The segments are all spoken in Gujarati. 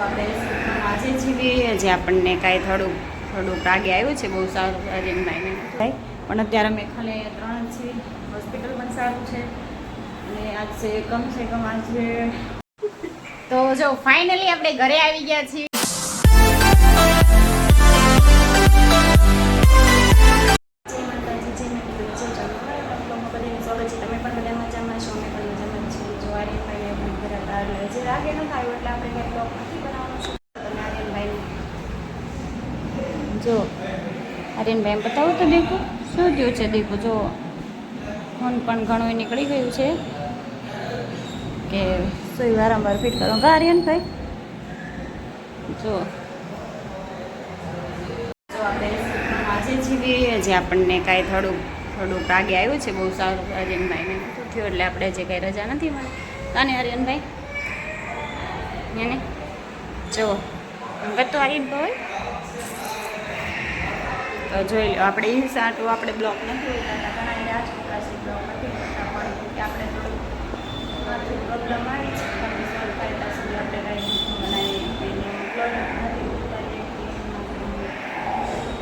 આપણે આજે જીવીએ જે આપણને કાંઈ થોડુંક થોડુંક આગે આવ્યું છે બહુ સારું અરવિંદભાઈને થાય પણ અત્યારે અમે ખાલી ત્રણ છે છીએ. હોસ્પિટલ પણ સારું છે. અને આજે કમ સે કમ આજે તો જો ફાઇનલી આપણે ઘરે આવી ગયા છીએ. જય ન થાય એટલે આપણે જગન્નાથ જો આર્યનભાઈ બતાવો તો દીપુ શું થયું છે દીપુ જો, ફોન પણ ઘણું નીકળી ગયું છે કે સુઈ વારંવાર ફિટ કરો. ગા, આર્યનભાઈ. જો. જો, આપણે આજે જીવીએ જે આપણને કાંઈ થોડુંક થોડુંક આગે આવ્યું છે, બહુ સારું આર્યનભાઈને શું થયું એટલે આપણે જે કાંઈ રજા નથી મને કાને આર્યનભાઈ? એને જો તો આર્યનભાઈ જોઈ લો આપણે એ સાટું આપણે બ્લોક નથી ઉતારતા ઘણા એને બ્લોક નથી પણ આપણે માથું પ્રોબ્લેમ આવી છે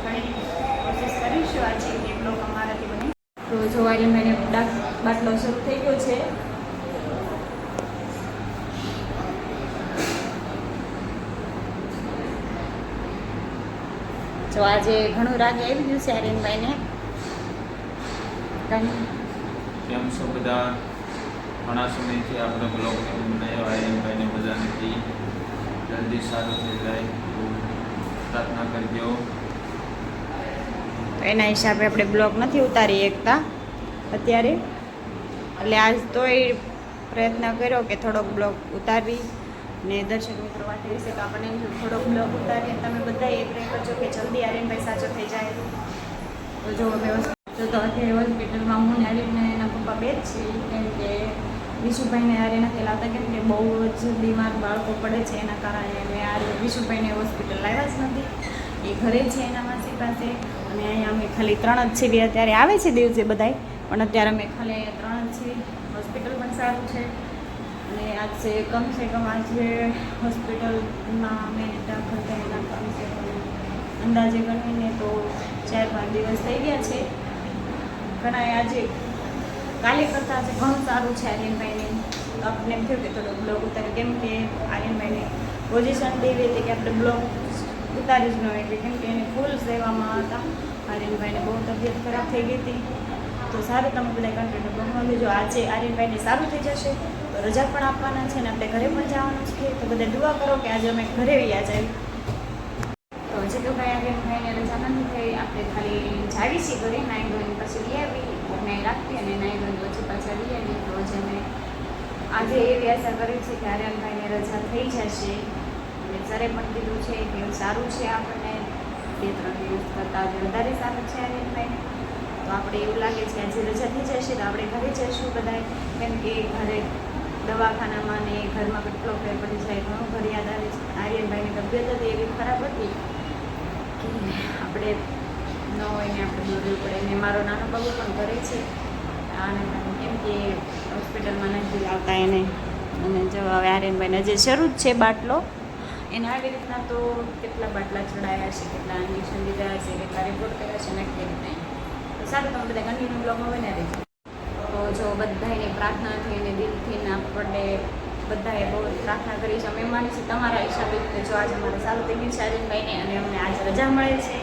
ઘણી કોશિશ કરીશું આજે બ્લોક અમારાથી બને. તો જો આર્યનભાઈને ડાક બાટલો શરૂ થઈ ગયો છે. જો આજે ઘણું રાગે આવી ગયું છે આર્યનભાઈને કેમ છો બધા? ઘણા સમયથી આપણે બ્લોગ બનાવ્યો આર્યનભાઈને બધા નથી જલ્દી સારું થઈ જાય. પ્રાર્થના કરજો. તો એના હિસાબે આપણે બ્લોગ નથી ઉતારી એકતા અત્યારે. એટલે આજ તોય પ્રયત્ન કર્યો કે થોડોક બ્લોગ ઉતારવી. ને દર્શક મિત્રો માટે છે કે આપણને થોડો બ્લોગ ઉતારીએ તમે બધા એ પ્રે કરજો કે જલ્દી આર્યનભાઈ સાચો થઈ જાય. તો જો અમે હોસ્પિટલ તો અત્યારે હોસ્પિટલમાં હું ને એના પપ્પા બે જ છીએ, કેમ કે વિશુભાઈને હારે નથી લાવતા, કેમ કે બહુ જ બીમાર બાળકો પડે છે, એના કારણે અમે આ વિશુભાઈને હોસ્પિટલ લાવ્યા જ નથી. એ ઘરે છે એના માસી પાસે. અને અહીંયા અમે ખાલી ત્રણ જ છીએ, અત્યારે આવે છે દિવસે બધાય, પણ અત્યારે અમે ખાલી અહીંયા ત્રણ જ છીએ. હોસ્પિટલ પણ સારું છે. અને આજે કમ સે કમ આજે હોસ્પિટલમાં અમે દાખલ થયેલા કમ સે કમ અંદાજે ગણીને તો ચાર પાંચ દિવસ થઈ ગયા છે. ઘણા આજે કાલે કરતાં આજે ઘણું સારું છે આર્યનભાઈને આપણને એમ થયું કે થોડો બ્લોગ ઉતારે, કેમ કે આર્યનભાઈને પોઝિશન દેવી હતી કે આપણે બ્લોગ ઉતારી જ ન એટલે કેમ કે એને ફૂલ સેવામાં હતા. આર્યનભાઈને બહુ તબિયત ખરાબ થઈ ગઈ હતી. તો સારું, તમે બધા કન્ટિન્યુ બ્લોગમાં લેજો. આજે આર્યનભાઈને સારું થઈ જશે, તો રજા પણ આપવાના છે ને આપણે ઘરે પણ જવાનું છે. તો બધા દુઆ કરો કે આજે અમે ઘરે વ્યા જાય. તો હજી તો કાંઈ આર્યનભાઈને રજા નથી થઈ. આપણે ખાલી જાવી છીએ ઘરે, નાઈ ધોઈને પછી લઈ આવી નાઈ રાખી અને નાઈ ધોઈને પછી પાછા લઈ આવી તો હજી અમે આજે એવી આશા કરી છે કે આર્યનભાઈને રજા થઈ જશે. અને સરે પણ કીધું છે કે સારું છે આપણને. બે, ત્રણ દિવસ કરતાં વધારે સારું છે આર્યનભાઈને તો આપણે એવું લાગે છે આજે રજા થઈ જશે તો આપણે ઘરે જઈશું બધા કેમ કે ઘરે દવાખાનામાં ને ઘરમાં કેટલો ફેર પડી જાય, ઘણો ઘર યાદ આવે છે. આર્યનભાઈની તબિયત હતી એવી ખરાબ હતી. કે આપણે ન હોય ને આપણે દોરવું પડે. ને મારો નાનો બાબુ પણ ઘરે છે. આનંદ કેમ કે હોસ્પિટલમાં નથી લાવતા એને. અને જો હવે આર્યનભાઈને જે શરૂ જ છે બાટલો. એને આવી રીતના તો કેટલા બાટલા ચડાયા છે, કેટલા ઇન્જેક્શન લીધા છે, કેટલા રિપોર્ટ કર્યા છે ને કેવી તો સારું, તમે બધા કન્ટિન્યુ બ્લોગમાં બને રહેજો તો જો બધાને પ્રાર્થનાથી અને દિલથી ને આપણને બધાએ બહુ પ્રાર્થના કરી છે. અમે માની છીએ તમારા હિસાબે જો આજે અમારે સારું થઈ ગયું છે આજનભાઈને અને અમને આજે રજા મળે છે.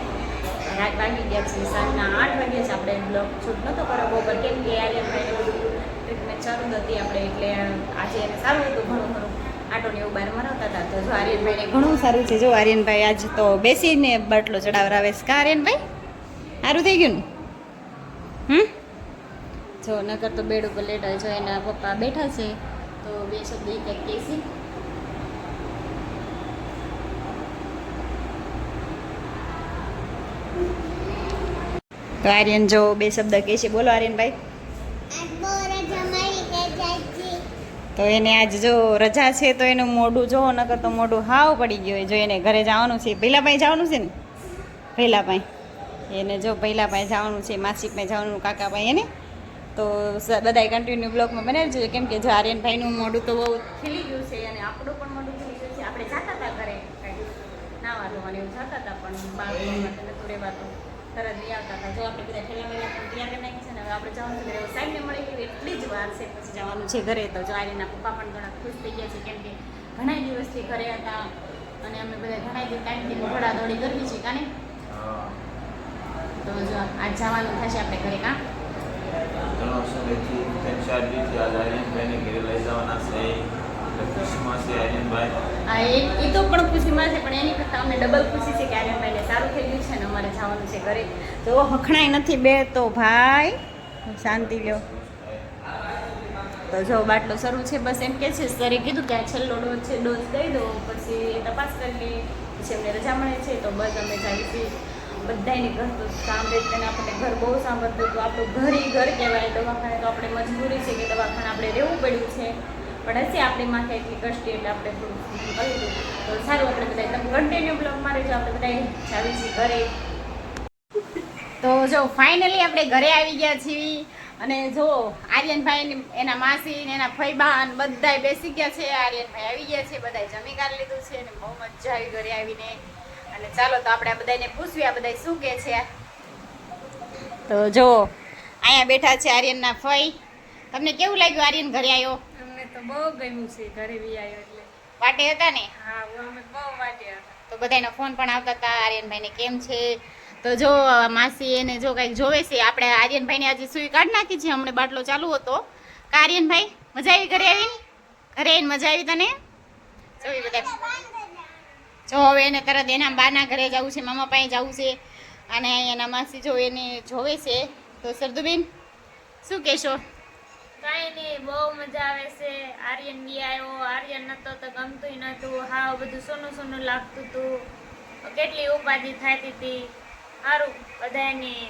રાત વાગી ગયા છે, સાંજના આઠ વાગ્યા છે આપણે બ્લોગ શૂટ નહોતો કર્યો બપોર કેમ કે આર્યનભાઈને બધું ટ્રીટમેન્ટ ચાલુ હતી આપણે, એટલે આજે એને સારું હતું ઘણું ખરું. આટો ને એવું બહાર મરાવતા હતા. તો જો આર્યનભાઈને ઘણું સારું છે. જો આર્યનભાઈ આજ તો બેસીને બાટલો ચડાવરાવે છે. કા આર્યનભાઈ સારું થઈ ગયું ને? હમ? જો, નકર તો બેડ ઉપર લેટા જો એના પપ્પા બેઠા છે, તો બે શબ્દ એક એક કેસી તો આર્યન જો બે શબ્દ કહે છે બોલો આર્યનભાઈ. તો એને આજ જો રજા છે, તો એનું મોઢું જો નકર તો મોઢું હાવ પડી ગયું હોય. જો એને ઘરે જવાનું છે. પહેલાં પાસે જવાનું છે ને? પહેલાં પાસે એને જો પહેલાં ભાઈ જવાનું છે માસી પાસે જવાનું કાકા ભાઈ એને. તો બધાય કન્ટિન્યુ બ્લોગમાં બનાવી જોઈએ કેમ કે જો આર્યનભાઈનું મોઢું તો બહુ ખીલી ગયું છે અને આપણું પણ મોઢું ખીલી ગયું છે. આપણે જાતા હતા ઘરે નાવા ધોવાની એવું જતા હતા, પણ બાળકો માટે નતું રહેવાતું તરત લઈ આવતા હતા. જો આપણે બધા ઠેલા મહિના પણ તૈયાર કરી નાખી છે ને હવે આપણે જવાનું છે ઘરે. સાહેબને મળી ગયું, એટલી જ વાર છે પછી જવાનું છે ઘરે. તો જો આર્યના પપ્પા પણ ઘણા ખુશ થઈ ગયા છે, કેમ કે ઘણા દિવસથી ઘરે હતા અને અમે બધા ઘણા દિવસ ટાઈમથી ઘોડા દોડી કરવી છે, કાને? તો જો આજ જવાનું થશે આપણે ઘરે કાં ઘણો સમયથી ત્રણ ચાર આજ આર્યનભાઈને ઘરે લઈ જવાના છે. ખુશીમાં છે આર્યનભાઈ હા એ એ તો પણ ખુશીમાં છે પણ એની કરતાં અમને ડબલ ખુશી છે કે આર્યનભાઈને સારું થઈ ગયું છે ને અમારે જવાનું છે ઘરે. તો હખણાય નથી બે તો ભાઈ શાંતિ લ્યો. તો જો બાટલો શરૂ છે બસ એમ કે છે સરે કીધું કે આ છેલ્લો ડોઝ છે ડોઝ દઈ દો પછી તપાસ કરી લઈએ. પછી અમને રજા મળે છે તો બસ અમે જાય છીએ. બધાની ઘર તો સાંભળે આપણને ઘર બહુ સાંભળતું હતું આપણું ઘર ઈ ઘર કહેવાય. દવાખાને તો આપણે મજબૂરી છે કે દવાખાને આપણે રહેવું પડ્યું છે. પણ હશે આપણી માથે એટલી કષ્ટી એટલે આપણે થોડું દીધું તો સારું, આપણે બધા એકદમ કન્ટિન્યુ બ્લોગ મારે જો, આપણે બધા જાવી છીએ ઘરે. તો જો ફાઇનલી આપણે ઘરે આવી ગયા છીએ. અને જો, આર્યનભાઈ એના માસી ને એના ફઈબા ને બધાય બેસી ગયા છે. આર્યનભાઈ આવી ગયા છે, બધાય જમી કાઢ લીધું છે અને બહુ મજા આવી ઘરે આવીને. અને ચાલો તો આપણે આ બધાને પૂછ્યું આ બધા શું કે છે? તો જો અહીંયા બેઠા છે આર્યનના ફઈ. તમને કેવું લાગ્યું આર્યન ઘરે આવ્યો અમને તો બહુ ગમ્યું છે ઘરે બી આવ્યો એટલે. વાટે હતા ને? હા અમે બહુ વાટે હતા. તો બધાના ફોન પણ આવતા હતા આર્યનભાઈને કેમ છે? તો જો માસી એને જો કંઈક જોવે છે આપણે આર્યનભાઈને આજે સુઈ કાઢ નાખી છે હમણાં બાટલો ચાલુ હતો. કા આર્યનભાઈ મજા આવી ઘરે આવીને? ઘરે આવીને મજા આવી તને? જોઈ બધા જો હવે એને તરત એના બાના ઘરે જવું છે, મામા પાસે જવું છે અને એના માસી જો એને જોવે છે, તો સરદુબેન શું કહેશો? કાંઈ નહીં, બહુ મજા આવે છે. આર્યન બી આવ્યો. આર્યન નતો તો ગમતું નતું હા બધું સોનું સોનું લાગતું હતું કેટલી ઉપાધિ થતી હતી સારું બધાની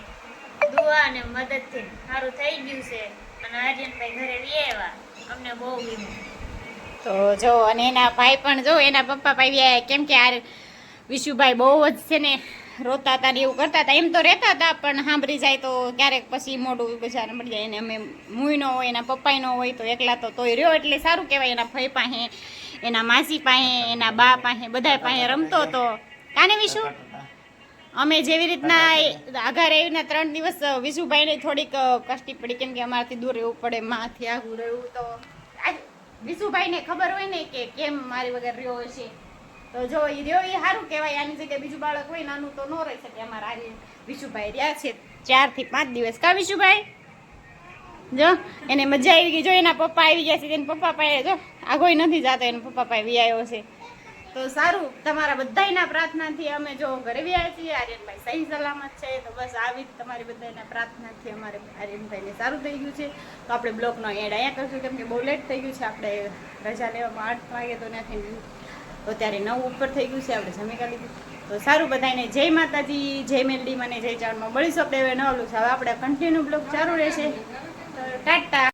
દુઆ અને મદદથી. સારું થઈ ગયું છે. અને આર્યનભાઈ ઘરે બી આવ્યા. અમને બહુ ગમ્યું. તો જો, અને એના ભાઈ પણ જો, એના પપ્પા ભાઈ કેમ કે આ વિશુભાઈ બહુ જ છે ને, રોતા હતા ને એવું કરતા હતા એમ તો રહેતા હતા પણ સાંભળી જાય તો ક્યારેક પછી મોઢું બજાર મળી જાય એને અમે મુઈ નો હોય, એના પપ્પાય નો હોય, તો એકલા તો તોય રહ્યો. એટલે સારું કહેવાય, એના ભાઈ પાસે, એના માસી પાસે, એના બા પાસે બધા પાસે રમતો હતો કાને વિશુ? અમે જેવી રીતના આઘા રહીને ત્રણ દિવસ વિશુભાઈને થોડીક કષ્ટી પડી. કેમ કે અમારાથી દૂર રહેવું પડે, માથી આઘું રહેવું તો. વિશુભાઈને ખબર હોય ને કે કેમ મારી વગર રહ્યો હશે તો જો એ રહ્યો એ સારું કહેવાય. આની જગ્યાએ બીજું બાળક હોય, નાનું તો ન રહી શકે. અમારા આજે વિશુભાઈ રહ્યા છે ચારથી પાંચ દિવસ. કા વિશુભાઈ? જો, એને મજા આવી ગઈ. જો એના પપ્પા આવી ગયા છે એના પપ્પા પાસે જો, આગોય નથી જાતો. એના પપ્પા પાસે વી આવ્યો છે. તો સારું, તમારા બધાયના પ્રાર્થનાથી અમે જો ઘરે બી આવ્યા છીએ, આર્યનભાઈ સહી સલામત છે, તો બસ આવી જ તમારી બધાના પ્રાર્થનાથી અમારે આર્યનભાઈને સારું થઈ ગયું છે. તો આપણે બ્લોકનો એડ અહીંયા કરશું, કેમ કે બહુ લેટ થઈ ગયું છે, આપણે રજા લેવામાં આઠ વાગે તો ત્યાંથી તો ત્યારે નવ ઉપર થઈ ગયું છે, આપણે જમી લીધું તો સારું બધાને જય માતાજી, જય મેલડી, મને જય ચાળમાં મળીશું આપણે હવે નવલું છે. હવે આપણે કન્ટિન્યુ બ્લોક ચાલુ રહેશે. તો ટાટા.